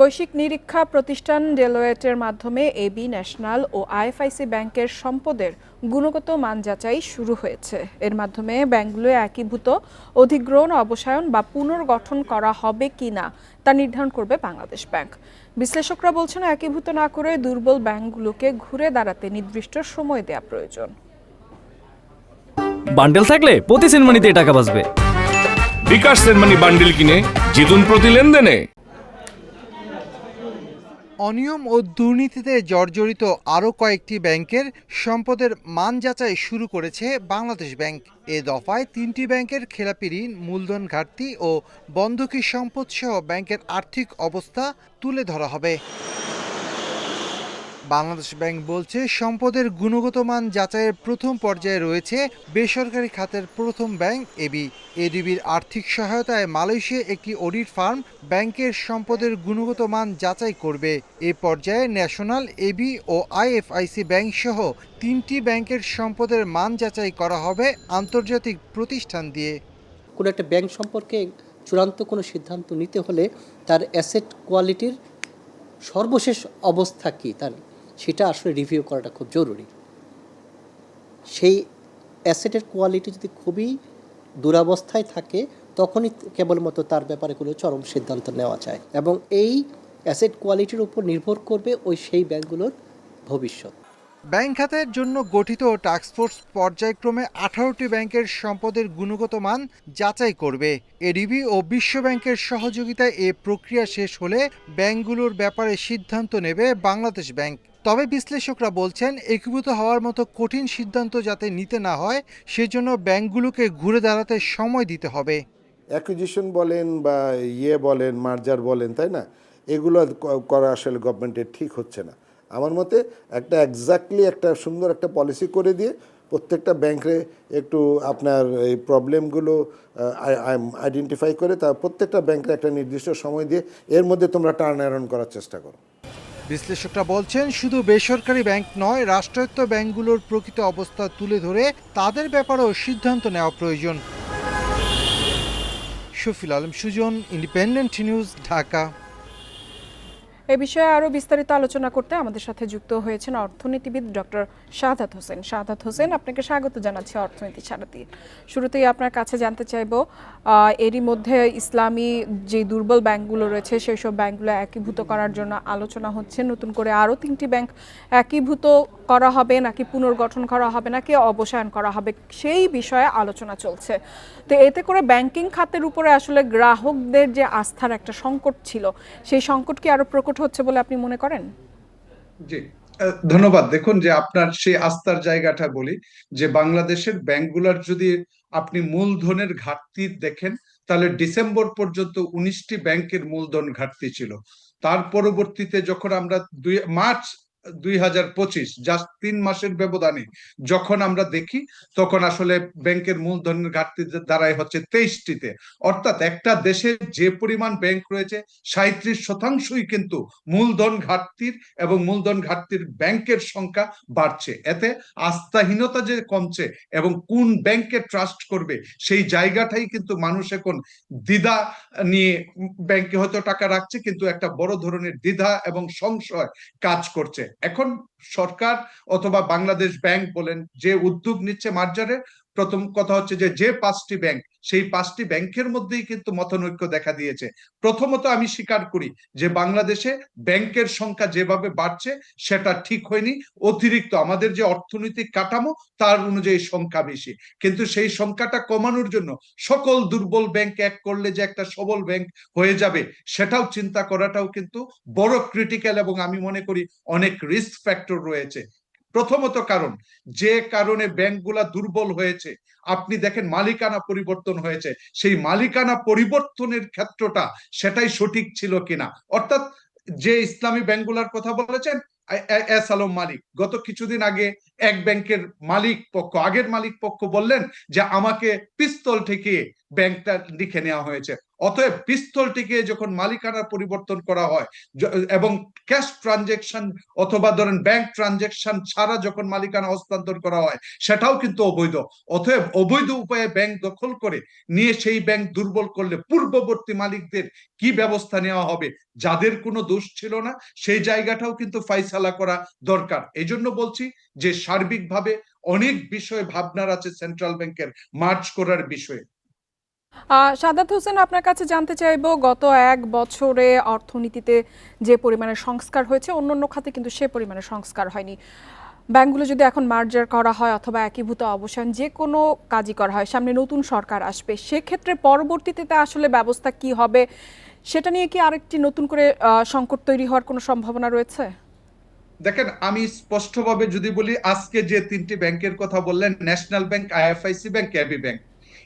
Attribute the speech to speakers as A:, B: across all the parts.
A: বৈশ্বিক নিরীক্ষা প্রতিষ্ঠান ডেলোয়েটের মাধ্যমে এবি ন্যাশনাল ও আইএফআইসি ব্যাংকের সম্পদের গুণগত মান যাচাই শুরু হয়েছে। এর মাধ্যমে ব্যাংকগুলো একীভূত অধিগ্রহণ অবসায়ন বা পুনর্গঠন করা হবে কিনা তা নির্ধারণ করবে বাংলাদেশ ব্যাংক। বিশ্লেষকরা বলছেন একীভূত না করে দুর্বল ব্যাংকগুলোকে ঘুরে দাঁড়াতে নির্দিষ্ট সময় দেওয়া প্রয়োজন।
B: বান্ডেল থাকলে প্রতি সেনমানিতে টাকা বাঁচবে।
C: বিকাশ সেনমানি বান্ডিল কিনে জিতুন প্রতি লেনদেনে।
D: অনিয়ম ও দুর্নীতিতে জর্জরিত আরও কয়েকটি ব্যাংকের সম্পদের মান যাচাই শুরু করেছে বাংলাদেশ ব্যাংক। এ দফায় তিনটি ব্যাংকের খেলাপি ঋণ, মূলধন ঘাটতি ও বন্ধকি সম্পদ সহ ব্যাংকের আর্থিক অবস্থা তুলে ধরা হবে। বাংলাদেশ ব্যাংক বলছে, সম্পদের গুণগত মান যাচাইয়ের প্রথম পর্যায়ে রয়েছে বেসরকারি খাতের প্রথম ব্যাংক এবি। এডিবির আর্থিক সহায়তায় মালয়েশিয়া একটি অডিট ফার্ম ব্যাংকের সম্পদের গুণগত মান যাচাই করবে। এ পর্যায়ে ন্যাশনাল এবি ও আইএফআইসি ব্যাংক সহ তিনটি ব্যাংকের সম্পদের মান যাচাই করা হবে আন্তর্জাতিক প্রতিষ্ঠান দিয়ে।
E: কোনো একটা ব্যাংক সম্পর্কে চূড়ান্ত কোনো সিদ্ধান্ত নিতে হলে তার অ্যাসেট কোয়ালিটির সর্বশেষ অবস্থা কী? তার সেটা আসলে রিভিউ করাটা খুব জরুরি। সেই অ্যাসেটের কোয়ালিটি যদি খুবই দুরাবস্থায় থাকে, তখনই কেবলমাত্র তার ব্যাপারে কোনো চরম সিদ্ধান্ত নেওয়া যায় এবং এই অ্যাসেট কোয়ালিটির উপর নির্ভর করবে ওই সেই ব্যাংকগুলোর ভবিষ্যৎ।
D: ব্যাংক খাতের জন্য গঠিত টাস্কফোর্স পর্যায়ক্রমে আঠারোটি ব্যাংকের সম্পদের গুণগত মান যাচাই করবে। এডিবি ও বিশ্ব ব্যাংকের সহযোগিতায় এ প্রক্রিয়া শেষ হলে ব্যাংকগুলোর ব্যাপারে সিদ্ধান্ত নেবে বাংলাদেশ ব্যাংক। তবে বিশ্লেষকরা বলছেন, একীভূত হওয়ার মতো কঠিন সিদ্ধান্ত যাতে নিতে না হয়, সেজন্য ব্যাংকগুলোকে ঘুরে দাঁড়াতে সময় দিতে হবে।
F: অ্যাকুইজিশন বলেন বা ইয়ে বলেন, মার্জার বলেন, তাই না? এগুলো করা আসলে গভর্নমেন্টের ঠিক হচ্ছে না। আমার মতে একটা এক্স্যাক্টলি একটা সুন্দর একটা পলিসি করে দিয়ে প্রত্যেকটা ব্যাংকে একটু আপনার এই প্রবলেমগুলো আইডেন্টিফাই করে তা প্রত্যেকটা ব্যাংকে একটা নির্দিষ্ট সময় দিয়ে এর মধ্যে তোমরা টার্ন অ্যারাউন্ড করার চেষ্টা করো।
D: বিশ্লেষকরা বলছেন, শুধু বেসরকারি ব্যাংক নয়, রাষ্ট্রায়ত্ত ব্যাংকগুলোর প্রকৃত অবস্থা তুলে ধরে তাদের ব্যাপারেও সিদ্ধান্ত নেওয়া প্রয়োজন। Shafil Alam, Sujan, Independent News, Dhaka.
A: এ বিষয়ে আরও বিস্তারিত আলোচনা করতে আমাদের সাথে যুক্ত হয়েছেন অর্থনীতিবিদ ডক্টর শাহাদাত হোসেন। শাহাদাত হোসেন, আপনাকে স্বাগত জানাচ্ছি অর্থনীতি ছাড়াতে শুরুতেই আপনার কাছে জানতে চাইব এরই মধ্যে ইসলামী যে দুর্বল ব্যাংকগুলো রয়েছে সেই সব ব্যাংকগুলো একীভূত করার জন্য আলোচনা হচ্ছে। নতুন করে আরও তিনটি ব্যাংক একীভূত করা হবে নাকি পুনর্গঠন করা হবে নাকি অবসায়ন করা হবে, সেই বিষয়ে আলোচনা চলছে। তো এতে করে ব্যাংকিং খাতের উপরে আসলে গ্রাহকদের যে আস্থার একটা সংকট ছিল, সেই সংকট কি আরও প্রকট হচ্ছে বলে আপনি মনে করেন?
G: জি। ধন্যবাদ। দেখুন যে আপনার সেই আস্থার জায়গাটা বলি, যে বাংলাদেশের ব্যাংকগুলোর যদি আপনি মূলধনের ঘাটতি দেখেন, তাহলে ডিসেম্বর পর্যন্ত উনিশটি ব্যাংকের মূলধন ঘাটতি ছিল। তার পরবর্তীতে যখন আমরা দুই, মার্চ দুই হাজার পঁচিশ জাস্ট তিন মাসের ব্যবধানে যখন আমরা দেখি, তখন আসলে ব্যাংকের মূলধনের ঘাটতি দাঁড়ায় হচ্ছে তেইশটিতে। অর্থাৎ একটা দেশে যে পরিমাণ ব্যাংক রয়েছে সাঁত্রিশ শতাংশই কিন্তু মূলধন ঘাটতির এবং মূলধন ঘাটতির ব্যাংকের সংখ্যা বাড়ছে। এতে আস্থাহীনতা যে কমছে এবং কোন ব্যাংকে ট্রাস্ট করবে, সেই জায়গাটাই কিন্তু মানুষ এখন দ্বিধা নিয়ে ব্যাংকে হয়তো টাকা রাখছে, কিন্তু একটা বড় ধরনের দ্বিধা এবং সংশয় কাজ করছে। এখন সরকার অথবা বাংলাদেশ ব্যাংক বলেন যে উদ্যোগ নিচ্ছে মার্জারে প্রথম কথা হচ্ছে যে যে পাঁচটি ব্যাংক, সেই পাঁচটি ব্যাংকের মধ্যেই কিন্তু মতনৈক্য দেখা দিয়েছে। প্রথমত আমি স্বীকার করি যে, বাংলাদেশে ব্যাংকের সংখ্যা যেভাবে বাড়ছে, সেটা ঠিক হয়নি। অতিরিক্ত আমাদের যে অর্থনৈতিক কাঠামো, তার অনুযায়ী সংখ্যা বেশি। কিন্তু সেই সংখ্যাটা কমানোর জন্য সকল দুর্বল ব্যাংক এক করলে যে একটা সবল ব্যাংক হয়ে যাবে, সেটাও চিন্তা করাটাও কিন্তু বড় ক্রিটিক্যাল এবং আমি মনে করি অনেক রিস্ক ফ্যাক্টর রয়েছে। প্রথমত কারণ, যে কারণে ব্যাংকগুলা দুর্বল হয়েছে। আপনি দেখেন মালিকানা পরিবর্তন হয়েছে। সেই মালিকানা পরিবর্তনের ক্ষেত্রটা সেটাই সঠিক ছিল কিনা। অর্থাৎ যে ইসলামী ব্যাংকগুলার কথা বলেছেন এস আলম মালিক, গত কিছুদিন আগে এক ব্যাংকের মালিক পক্ষ, আগের মালিক পক্ষ বললেন যে, আমাকে পিস্তল থেকে ব্যাংকটা লিখে নেওয়া হয়েছে। অতএব পিস্তলটিকে যখন মালিকানার পরিবর্তন করা হয় এবং ক্যাশ ট্রানজেকশন অথবা ধরেন ব্যাংক ট্রানজেকশন ছাড়া যখন মালিকানা হস্তান্তর করা হয়, সেটাও কিন্তু অবৈধ। অতএব অবৈধ উপায়ে ব্যাংক দখল করে নিয়ে সেই ব্যাংক দুর্বল করলে পূর্ববর্তী মালিকদের কি ব্যবস্থা নেওয়া হবে, যাদের কোনো দোষ ছিল না, সেই জায়গাটাও কিন্তু ফাইসালা করা দরকার। এই জন্য বলছি যে সার্বিকভাবে অনেক বিষয়ে ভাবনার আছে সেন্ট্রাল ব্যাংকের মার্চ করার বিষয়ে।
A: সাদাত হোসেন, আপনার কাছে জানতে চাইব, গত এক বছরে অর্থনীতিতে যে পরিমাণে সংস্কার হয়েছে অন্য অন্য খাতে কিন্তু সে পরিমাণে সংস্কার হয়নি। ব্যাংকগুলো যদি এখন মার্জার করা হয় অথবা একীভূত অবসান, যে কোনো কাজই করা হয়, সামনে নতুন সরকার আসবে, সেক্ষেত্রে পরবর্তীতে আসলে ব্যবস্থা কি হবে, সেটা নিয়ে কি আরেকটি নতুন করে সংকট তৈরি হওয়ার কোনো সম্ভাবনা রয়েছে?
G: দেখেন, আমি স্পষ্টভাবে যদি বলি, আজকে যে তিনটি ব্যাংকের কথা বললেন, National Bank, IFIC Bank AB Bank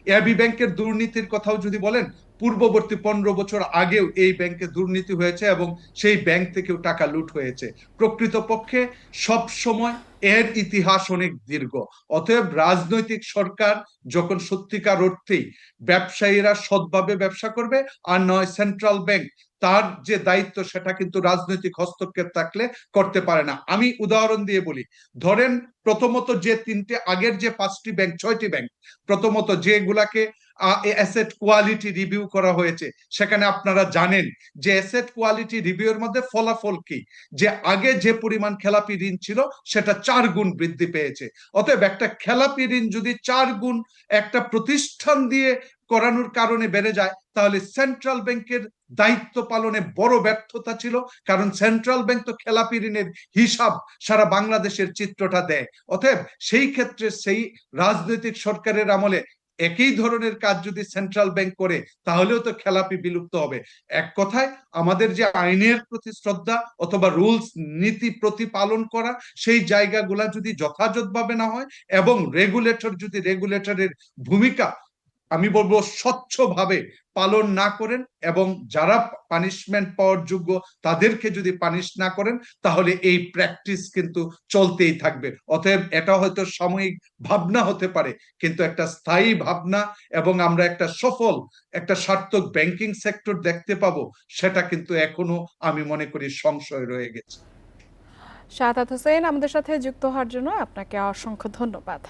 G: AB ব্যাংকের দুর্নীতির কথাও যদি বলেন পূর্ববর্তী পনেরো বছর আগেও এই ব্যাংকে দুর্নীতি হয়েছে এবং সেই ব্যাংক থেকেও টাকা লুট হয়েছে। প্রকৃতপক্ষে সব সময় এর ইতিহাস অনেক দীর্ঘ। অতএব রাজনৈতিক সরকার যখন সত্যিকার অর্থেই ব্যবসায়ীরা সৎভাবে ব্যবসা করবে আর নয় সেন্ট্রাল ব্যাংক তার যে দায়িত্ব সেটা কিন্তু রাজনৈতিক হস্তক্ষেপ থাকলে করতে পারে না। আমি উদাহরণ দিয়ে বলি, ধরেন প্রথমত যে তিনটে, আগের যে পাঁচটি ব্যাংক ছয়টি ব্যাংক প্রথমত যেগুলাকে অ্যাসেট কোয়ালিটি রিভিউ করা হয়েছে। সেখানে আপনারা জানেন যে অ্যাসেট কোয়ালিটি রিভিউর মধ্যে ফলাফল কি? যে আগে যে পরিমাণ খেলাপি ঋণ ছিল, সেটা চার গুণ বৃদ্ধি পেয়েছে। অতএব একটা খেলাপি ঋণ যদি চার গুণ একটা প্রতিষ্ঠান দিয়ে করানোর কারণে বেড়ে যায়, তাহলে সেন্ট্রাল ব্যাংকের দায়িত্ব পালনে বড় ব্যর্থতা ছিল, কারণ সেন্ট্রাল ব্যাংক তো খেলাপি ঋণের হিসাব সারা বাংলাদেশের চিত্রটা দেয়। অতএব সেই ক্ষেত্রে সেই রাজনৈতিক সরকারের আমলে একই ধরনের কাজ যদি সেন্ট্রাল ব্যাংক করে, তাহলেও তো খেলাপি বিলুপ্ত হবে। এক কথায়, আমাদের যে আইনের প্রতি শ্রদ্ধা অথবা রুলস নীতি প্রতিপালন করা, সেই জায়গাগুলা যদি যথাযথভাবে না হয় এবং রেগুলেটর যদি রেগুলেটরের ভূমিকা আমি বলব স্বচ্ছভাবে পালন না করেন এবং যারা পানিশমেন্ট পাওয়ার যোগ্য তাদেরকে যদি পানিশ না করেন, তাহলে এই প্র্যাকটিস কিন্তু চলতেই থাকবে। অতএব এটা হয়তো সাময়িক ভাবনা হতে পারে, কিন্তু একটা স্থায়ী ভাবনা এবং আমরা একটা সফল, একটা সার্থক ব্যাংকিং সেক্টর দেখতে পাবো, সেটা কিন্তু এখনও আমি মনে করি সংশয় রয়ে গেছে।
A: শাহাদাত হোসেন, আমাদের সাথে যুক্ত হওয়ার জন্য আপনাকে অসংখ্য ধন্যবাদ।